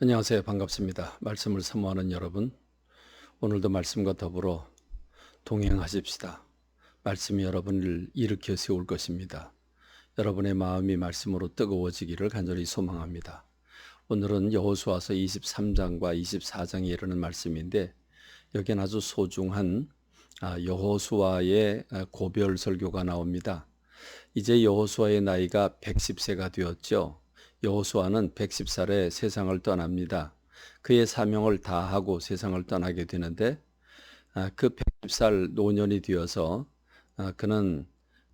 안녕하세요. 반갑습니다. 말씀을 사모하는 여러분, 오늘도 말씀과 더불어 동행하십시다. 말씀이 여러분을 일으켜 세울 것입니다. 여러분의 마음이 말씀으로 뜨거워지기를 간절히 소망합니다. 오늘은 여호수아서 23장과 24장에 이르는 말씀인데 여기는 아주 소중한 아, 여호수아의 고별 설교가 나옵니다. 이제 여호수아의 나이가 110세가 되었죠. 여호수아는 110살에 세상을 떠납니다. 그의 사명을 다하고 세상을 떠나게 되는데 아, 그 110살 노년이 되어서 아, 그는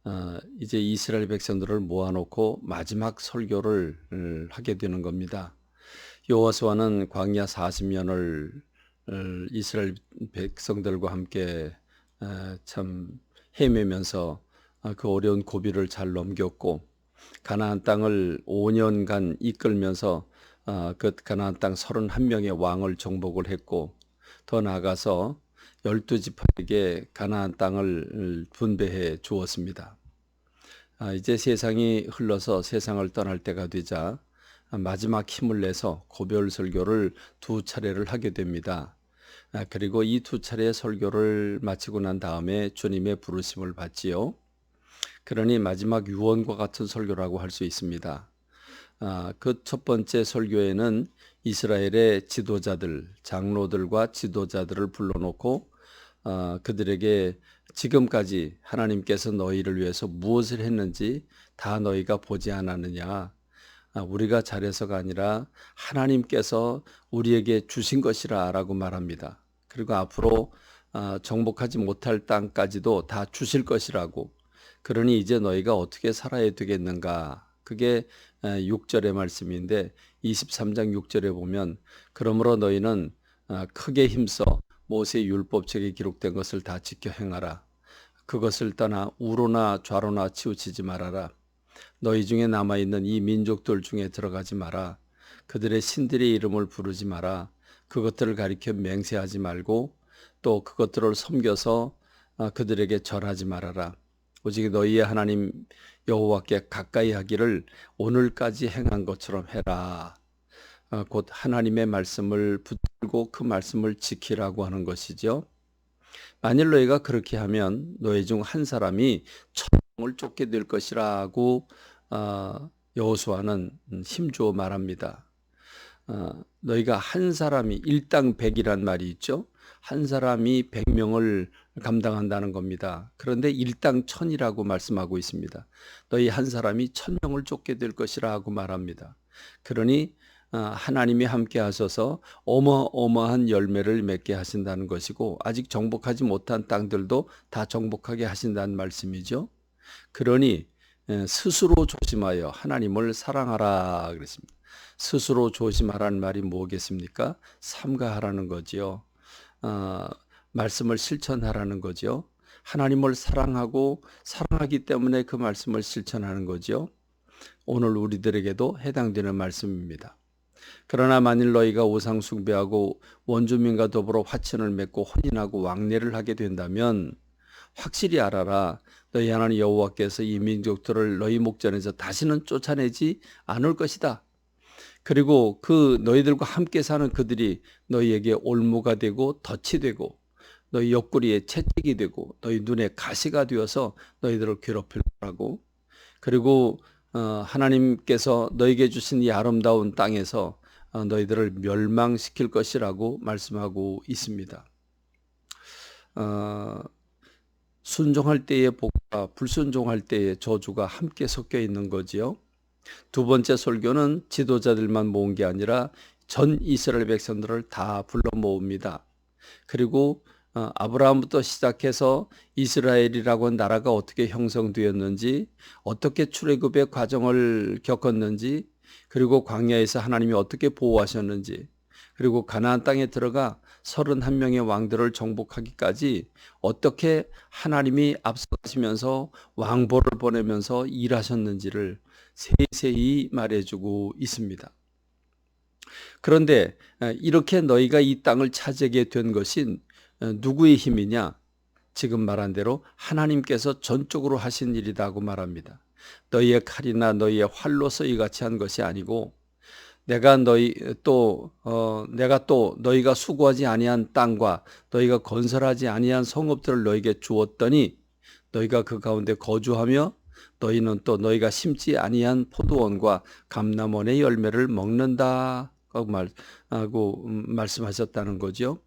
아, 이제 이스라엘 백성들을 모아놓고 마지막 설교를 하게 되는 겁니다. 여호수아는 광야 40년을 이스라엘 백성들과 함께 참 헤매면서 그 어려운 고비를 잘 넘겼고 가나안 땅을 5년간 이끌면서 어, 그 가나안 땅 31명의 왕을 정복을 했고 더 나아가서 열두 지파에게 가나안 땅을 분배해 주었습니다. 아, 이제 세상이 흘러서 세상을 떠날 때가 되자 마지막 힘을 내서 고별 설교를 두 차례를 하게 됩니다. 아, 그리고 이 두 차례의 설교를 마치고 난 다음에 주님의 부르심을 받지요. 그러니 마지막 유언과 같은 설교라고 할 수 있습니다. 아, 그 첫 번째 설교에는 이스라엘의 지도자들, 장로들과 지도자들을 불러놓고 아, 그들에게 지금까지 하나님께서 너희를 위해서 무엇을 했는지 다 너희가 보지 않았느냐. 아, 우리가 잘해서가 아니라 하나님께서 우리에게 주신 것이라 라고 말합니다. 그리고 앞으로 아, 정복하지 못할 땅까지도 다 주실 것이라고 그러니 이제 너희가 어떻게 살아야 되겠는가? 그게 6절의 말씀인데 23장 6절에 보면 그러므로 너희는 어, 크게 힘써 모세 율법책에 기록된 것을 다 지켜 행하라. 그것을 떠나 우로나 좌로나 치우치지 말아라. 너희 중에 남아 있는 이 민족들 중에 들어가지 마라. 그들의 신들의 이름을 부르지 마라. 그것들을 가리켜 맹세하지 말고 또 그것들을 섬겨서 어, 그들에게 절하지 말아라. 오직 너희의 하나님 여호와께 가까이 하기를 오늘까지 행한 것처럼 해라. 어, 곧 하나님의 말씀을 붙들고 그 말씀을 지키라고 하는 것이죠. 만일 너희가 그렇게 하면 너희 중 한 사람이 천명을 쫓게 될 것이라고 어, 여호수아는 힘주어 말합니다. 어, 너희가 한 사람이 일당 백이란 말이 있죠. 한 사람이 백명을 감당한다는 겁니다. 그런데 일당 천이라고 말씀하고 있습니다. 너희 한 사람이 천 명을 쫓게 될 것이라고 말합니다. 그러니 어, 하나님이 함께 하셔서 어마어마한 열매를 맺게 하신다는 것이고 아직 정복하지 못한 땅들도 다 정복하게 하신다는 말씀이죠. 그러니 스스로 조심하여 하나님을 사랑하라 그랬습니다. 스스로 조심하라는 말이 뭐겠습니까? 삼가하라는 거지요. 어, 말씀을 실천하라는 거죠. 하나님을 사랑하고 사랑하기 때문에 그 말씀을 실천하는 거죠. 오늘 우리들에게도 해당되는 말씀입니다. 그러나 만일 너희가 우상 숭배하고 원주민과 더불어 화친을 맺고 혼인하고 왕래를 하게 된다면 확실히 알아라. 너희 하나님 여호와께서 이 민족들을 너희 목전에서 다시는 쫓아내지 않을 것이다. 그리고 그 너희들과 함께 사는 그들이 너희에게 올무가 되고 덫이 되고 너희 옆구리에 채찍이 되고 너희 눈에 가시가 되어서 너희들을 괴롭힐 거라고 그리고 어, 하나님께서 너에게 주신 이 아름다운 땅에서 어, 너희들을 멸망시킬 것이라고 말씀하고 있습니다. 어, 순종할 때의 복과 불순종할 때의 저주가 함께 섞여 있는 거지요. 두 번째 설교는 지도자들만 모은 게 아니라 전 이스라엘 백성들을 다 불러 모읍니다. 그리고 어, 아브라함부터 시작해서 이스라엘이라고 한 나라가 어떻게 형성되었는지, 어떻게 출애굽의 과정을 겪었는지, 그리고 광야에서 하나님이 어떻게 보호하셨는지, 그리고 가나안 땅에 들어가 31명의 왕들을 정복하기까지 어떻게 하나님이 앞서가시면서 왕보를 보내면서 일하셨는지를 세세히 말해주고 있습니다. 그런데 이렇게 너희가 이 땅을 차지하게 된 것인 누구의 힘이냐? 지금 말한 대로 하나님께서 전적으로 하신 일이라고 말합니다. 너희의 칼이나 너희의 활로서 이같이 한 것이 아니고 내가 너희 또 어, 내가 또 너희가 수고하지 아니한 땅과 너희가 건설하지 아니한 성읍들을 너희에게 주었더니 너희가 그 가운데 거주하며 너희는 또 너희가 심지 아니한 포도원과 감람원의 열매를 먹는다 하고 음, 말씀하셨다는 거죠.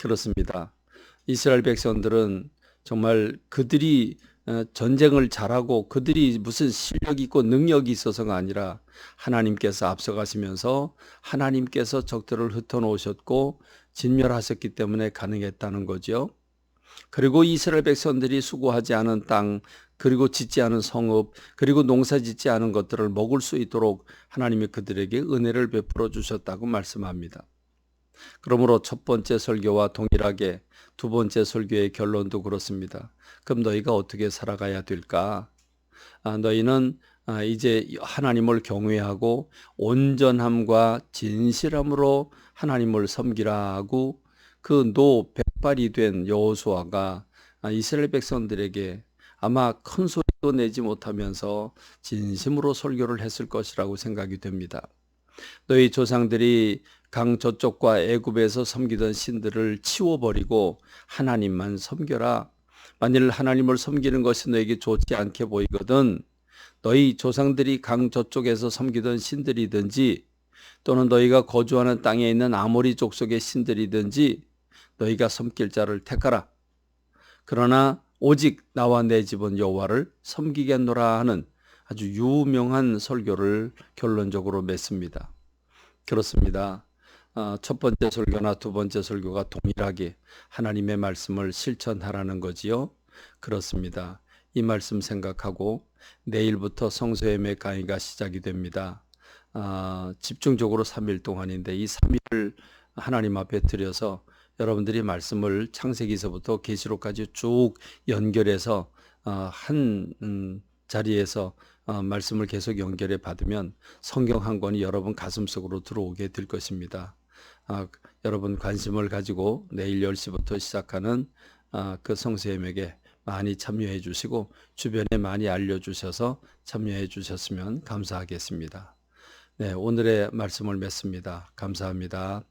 그렇습니다. 이스라엘 백성들은 정말 그들이 어, 전쟁을 잘하고 그들이 무슨 실력이 있고 능력이 있어서가 아니라 하나님께서 앞서가시면서 하나님께서 적들을 흩어놓으셨고 진멸하셨기 때문에 가능했다는 거죠. 그리고 이스라엘 백성들이 수고하지 않은 땅, 그리고 짓지 않은 성읍, 그리고 농사 짓지 않은 것들을 먹을 수 있도록 하나님이 그들에게 은혜를 베풀어 주셨다고 말씀합니다. 그러므로 첫 번째 설교와 동일하게 두 번째 설교의 결론도 그렇습니다. 그럼 너희가 어떻게 살아가야 될까? 아, 너희는 아, 이제 하나님을 경외하고 온전함과 진실함으로 하나님을 섬기라 하고 그 노 백발이 된 여호수아가 아, 이스라엘 백성들에게 아마 큰 소리도 내지 못하면서 진심으로 설교를 했을 것이라고 생각이 됩니다. 너희 조상들이 강 저쪽과 애굽에서 섬기던 신들을 치워버리고 하나님만 섬겨라. 만일 하나님을 섬기는 것이 너에게 좋지 않게 보이거든 너희 조상들이 강 저쪽에서 섬기던 신들이든지 또는 너희가 거주하는 땅에 있는 아모리 족속의 신들이든지 너희가 섬길 자를 택하라. 그러나 오직 나와 내 집은 여호와를 섬기겠노라 하는 아주 유명한 설교를 결론적으로 맺습니다. 그렇습니다. 어, 첫 번째 설교나 두 번째 설교가 동일하게 하나님의 말씀을 실천하라는 거지요. 그렇습니다. 이 말씀 생각하고 내일부터 성소예매 강의가 시작이 됩니다. 아, 집중적으로 3일 동안인데 이 3일을 하나님 앞에 드려서 여러분들이 말씀을 창세기서부터 계시록까지 쭉 연결해서 어, 한 음, 자리에서 어, 말씀을 계속 연결해 받으면 성경 한 권이 여러분 가슴 속으로 들어오게 될 것입니다. 아, 여러분 관심을 가지고 내일 10시부터 시작하는 아, 그 성세엠에게 많이 참여해 주시고 주변에 많이 알려주셔서 참여해 주셨으면 감사하겠습니다. 네, 오늘의 말씀을 맺습니다. 감사합니다.